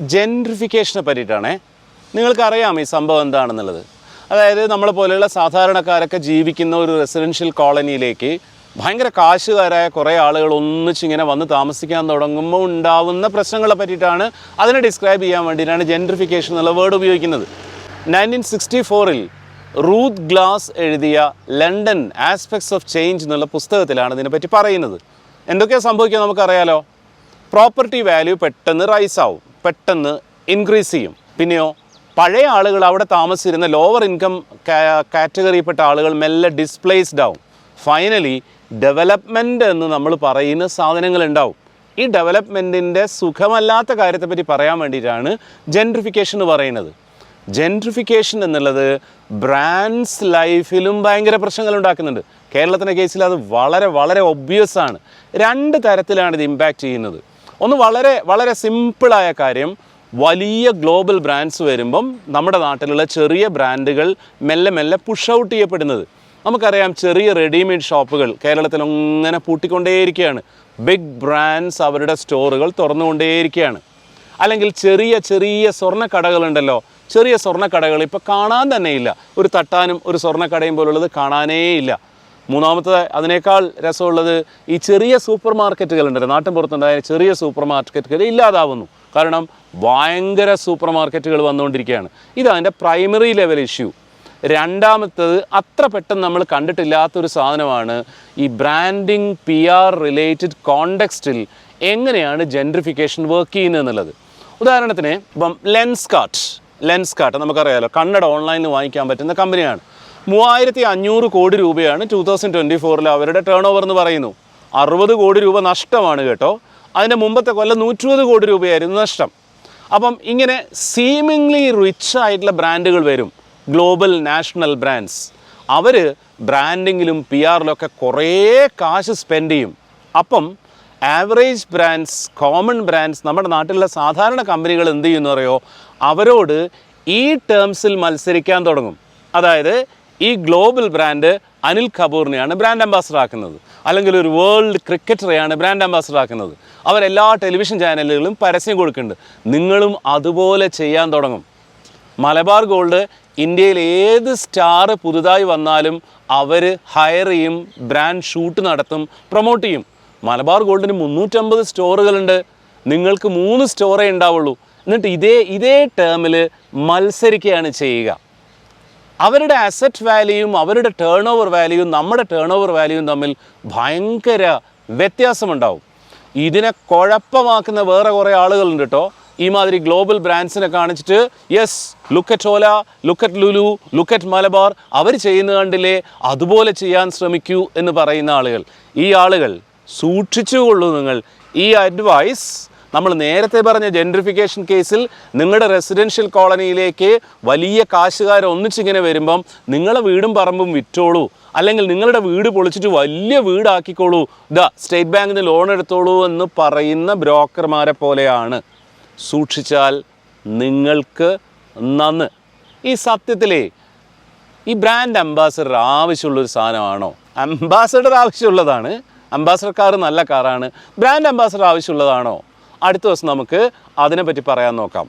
ജെൻട്രിഫിക്കേഷനെ പറ്റിയിട്ടാണേ നിങ്ങൾക്കറിയാം ഈ സംഭവം എന്താണെന്നുള്ളത്. അതായത് നമ്മളെ പോലെയുള്ള സാധാരണക്കാരൊക്കെ ജീവിക്കുന്ന ഒരു റെസിഡൻഷ്യൽ കോളനിയിലേക്ക് ഭയങ്കര കാശുകാരായ കുറേ ആളുകൾ ഒന്നിച്ചിങ്ങനെ വന്ന് താമസിക്കാൻ തുടങ്ങുമ്പോൾ ഉണ്ടാവുന്ന പ്രശ്നങ്ങളെ പറ്റിയിട്ടാണ് അതിനെ ഡിസ്ക്രൈബ് ചെയ്യാൻ വേണ്ടിയിട്ടാണ് ജെൻട്രിഫിക്കേഷൻ എന്നുള്ള വേർഡ് ഉപയോഗിക്കുന്നത്. നയന്റീൻ സിക്സ്റ്റി ഫോറിൽ റൂത്ത് ഗ്ലാസ് എഴുതിയ ലണ്ടൻ ആസ്പെക്ട്സ് ഓഫ് ചേഞ്ച് എന്നുള്ള പുസ്തകത്തിലാണ് ഇതിനെപ്പറ്റി പറയുന്നത്. എന്തൊക്കെയാണ് സംഭവിക്കുക നമുക്കറിയാലോ? പ്രോപ്പർട്ടി വാല്യൂ പെട്ടെന്ന് റൈസ് ആവും. പെട്ടെന്ന് ഇൻക്രീസ് ചെയ്യും. പിന്നെയോ പഴയ ആളുകൾ അവിടെ താമസിച്ചിരുന്ന ലോവർ ഇൻകം കാറ്റഗറിയിൽപ്പെട്ട ആളുകൾ മെല്ലെ ഡിസ്പ്ലേസ്ഡ് ആവും. ഫൈനലി ഡെവലപ്മെന്റ് എന്ന് നമ്മൾ പറയുന്ന സാധനങ്ങൾ ഉണ്ടാവും. ഈ ഡെവലപ്മെന്റിന്റെ സുഖമല്ലാത്ത കാര്യത്തെപ്പറ്റി പറയാൻ വേണ്ടിയിട്ടാണ് ജെൻട്രിഫിക്കേഷൻ എന്ന് പറയുന്നത്. ജെൻട്രിഫിക്കേഷൻ എന്നുള്ളത് ബ്രാൻഡ്സ് ലൈഫിലും ഭയങ്കര പ്രശ്നങ്ങൾ ഉണ്ടാക്കുന്നുണ്ട്. കേരളത്തിന്റെ കേസിൽ അത് വളരെ വളരെ ഒബ്വിയസ് ആണ്. രണ്ട് തരത്തിലാണ് ഇത് ഇമ്പാക്റ്റ് ചെയ്യുന്നത്. ഒന്ന് വളരെ വളരെ സിമ്പിളായ കാര്യം. വലിയ ഗ്ലോബൽ ബ്രാൻഡ്സ് വരുമ്പം നമ്മുടെ നാട്ടിലുള്ള ചെറിയ ബ്രാൻഡുകൾ മെല്ലെ മെല്ലെ പുഷ് ഔട്ട് ചെയ്യപ്പെടുന്നത്. നമുക്കറിയാം ചെറിയ റെഡിമെയ്ഡ് ഷോപ്പുകൾ കേരളത്തിൽ അങ്ങനെ പൂട്ടിക്കൊണ്ടേയിരിക്കുകയാണ്. ബിഗ് ബ്രാൻഡ്സ് അവരുടെ സ്റ്റോറുകൾ തുറന്നുകൊണ്ടേയിരിക്കുകയാണ്. അല്ലെങ്കിൽ ചെറിയ ചെറിയ സ്വർണക്കടകളുണ്ടല്ലോ. ചെറിയ സ്വർണക്കടകൾ ഇപ്പോൾ കാണാൻ തന്നെയില്ല. ഒരു തട്ടാനും ഒരു സ്വർണക്കടയും പോലുള്ളത് കാണാനേ ഇല്ല മൂന്നാമത്തെ അതിനേക്കാൾ രസമുള്ളത് ഈ ചെറിയ സൂപ്പർ മാർക്കറ്റുകളുണ്ട്. നാട്ടിൻ പുറത്തുണ്ടായ ചെറിയ സൂപ്പർ മാർക്കറ്റുകൾ ഇല്ലാതാവുന്നു. കാരണം ഭയങ്കര സൂപ്പർ മാർക്കറ്റുകൾ വന്നുകൊണ്ടിരിക്കുകയാണ്. ഇതതിന്റെ പ്രൈമറി ലെവൽ ഇഷ്യൂ. രണ്ടാമത്തത് അത്ര പെട്ടെന്ന് നമ്മൾ കണ്ടിട്ടില്ലാത്തൊരു സാധനമാണ് ഈ ബ്രാൻഡിങ് പി ആർ റിലേറ്റഡ് കോണ്ടെക്സ്റ്റിൽ എങ്ങനെയാണ് ജെൻട്രിഫിക്കേഷൻ വർക്ക് ചെയ്യുന്നത് എന്നുള്ളത്. ഉദാഹരണത്തിന് ഇപ്പം ലെൻസ് കാർട്ട്. ലെൻസ് കാർട്ട് നമുക്കറിയാലോ കണ്ണട ഓൺലൈനിൽ വാങ്ങിക്കാൻ പറ്റുന്ന കമ്പനിയാണ്. മൂവായിരത്തി അഞ്ഞൂറ് കോടി രൂപയാണ് ടൂ തൗസൻഡ് ട്വന്റി ഫോറിൽ അവരുടെ ടേൺ ഓവർ എന്ന് പറയുന്നു. അറുപത് കോടി രൂപ നഷ്ടമാണ് കേട്ടോ. അതിന്റെ മുമ്പത്തെ കൊല്ലം നൂറ്റിരുപത് കോടി രൂപയായിരുന്നു നഷ്ടം. അപ്പം ഇങ്ങനെ സീമിംഗ്ലി റിച്ച് ആയിട്ടുള്ള ബ്രാൻഡുകൾ വരും. ഗ്ലോബൽ നാഷണൽ ബ്രാൻഡ്സ് അവർ ബ്രാൻഡിങ്ങിലും പി ആറിലൊക്കെ കുറേ കാശ് സ്പെൻഡ് ചെയ്യും. അപ്പം ആവറേജ് ബ്രാൻഡ്സ് കോമൺ ബ്രാൻഡ്സ് നമ്മുടെ നാട്ടിലുള്ള സാധാരണ കമ്പനികൾ എന്ത് ചെയ്യുന്നു അറിയോ? അവരോട് ഈ ടേംസിൽ മത്സരിക്കാൻ തുടങ്ങും. അതായത് ഈ ഗ്ലോബൽ ബ്രാൻഡ് അനിൽ കപൂറിനെയാണ് ബ്രാൻഡ് അംബാസഡർ ആക്കുന്നത്. അല്ലെങ്കിൽ ഒരു വേൾഡ് ക്രിക്കറ്ററെയാണ് ബ്രാൻഡ് അംബാസഡർ ആക്കുന്നത്. അവർ എല്ലാ ടെലിവിഷൻ ചാനലുകളും പരസ്യം കൊടുക്കുന്നുണ്ട്. നിങ്ങളും അതുപോലെ ചെയ്യാൻ തുടങ്ങും. മലബാർ ഗോൾഡ് ഇന്ത്യയിൽ ഏത് സ്റ്റാർ പുതുതായി വന്നാലും അവർ ഹയർ ചെയ്യും ബ്രാൻഡ് ഷൂട്ട് നടത്തും പ്രൊമോട്ട് ചെയ്യും. മലബാർ ഗോൾഡിന് മുന്നൂറ്റമ്പത് സ്റ്റോറുകളുണ്ട്. നിങ്ങൾക്ക് മൂന്ന് സ്റ്റോറേ ഉണ്ടാവുള്ളൂ. എന്നിട്ട് ഇതേ ഇതേ ടേമിൽ മത്സരിക്കുകയാണ് ചെയ്യുക. അവരുടെ അസറ്റ് വാല്യൂയും അവരുടെ ടേൺ ഓവർ വാല്യൂയും നമ്മുടെ ടേൺ ഓവർ വാല്യൂയും തമ്മിൽ ഭയങ്കര വ്യത്യാസമുണ്ടാവും. ഇതിനെ കുഴപ്പമാക്കുന്ന വേറെ കുറേ ആളുകളുണ്ട് കേട്ടോ. ഈ മാതിരി ഗ്ലോബൽ ബ്രാൻഡ്സിനെ കാണിച്ചിട്ട് yes look at Ola look at Lulu look at Malabar അവർ ചെയ്യുന്ന കണ്ടില്ലേ? അതുപോലെ ചെയ്യാൻ ശ്രമിക്കൂ എന്ന് പറയുന്ന ആളുകൾ. ഈ ആളുകൾ സൂക്ഷിച്ചുകൊള്ളൂ നിങ്ങൾ. ഈ അഡ്വൈസ് നമ്മൾ നേരത്തെ പറഞ്ഞ ജെൻട്രിഫിക്കേഷൻ കേസിൽ നിങ്ങളുടെ റെസിഡൻഷ്യൽ കോളനിയിലേക്ക് വലിയ കാശുകാർ ഒന്നിച്ചിങ്ങനെ വരുമ്പം നിങ്ങളെ വീടും പറമ്പും വിറ്റോളൂ. അല്ലെങ്കിൽ നിങ്ങളുടെ വീട് പൊളിച്ചിട്ട് വലിയ വീടാക്കിക്കോളൂ. ഇതാ സ്റ്റേറ്റ് ബാങ്കിൽ നിന്ന് ലോൺ എടുത്തോളൂ എന്ന് പറയുന്ന ബ്രോക്കർമാരെ പോലെയാണ്. സൂക്ഷിച്ചാൽ നിങ്ങൾക്ക് നന്ന്. ഈ സത്യത്തിലേ ഈ ബ്രാൻഡ് അംബാസഡർ ആവശ്യമുള്ളൊരു സാധനമാണോ? അംബാസഡർ ആവശ്യമുള്ളതാണ്. അംബാസഡർ കാർ നല്ല കാറാണ് ബ്രാൻഡ് അംബാസഡർ ആവശ്യമുള്ളതാണോ? അടുത്ത ദിവസം നമുക്ക് അതിനെപ്പറ്റി പറയാൻ നോക്കാം.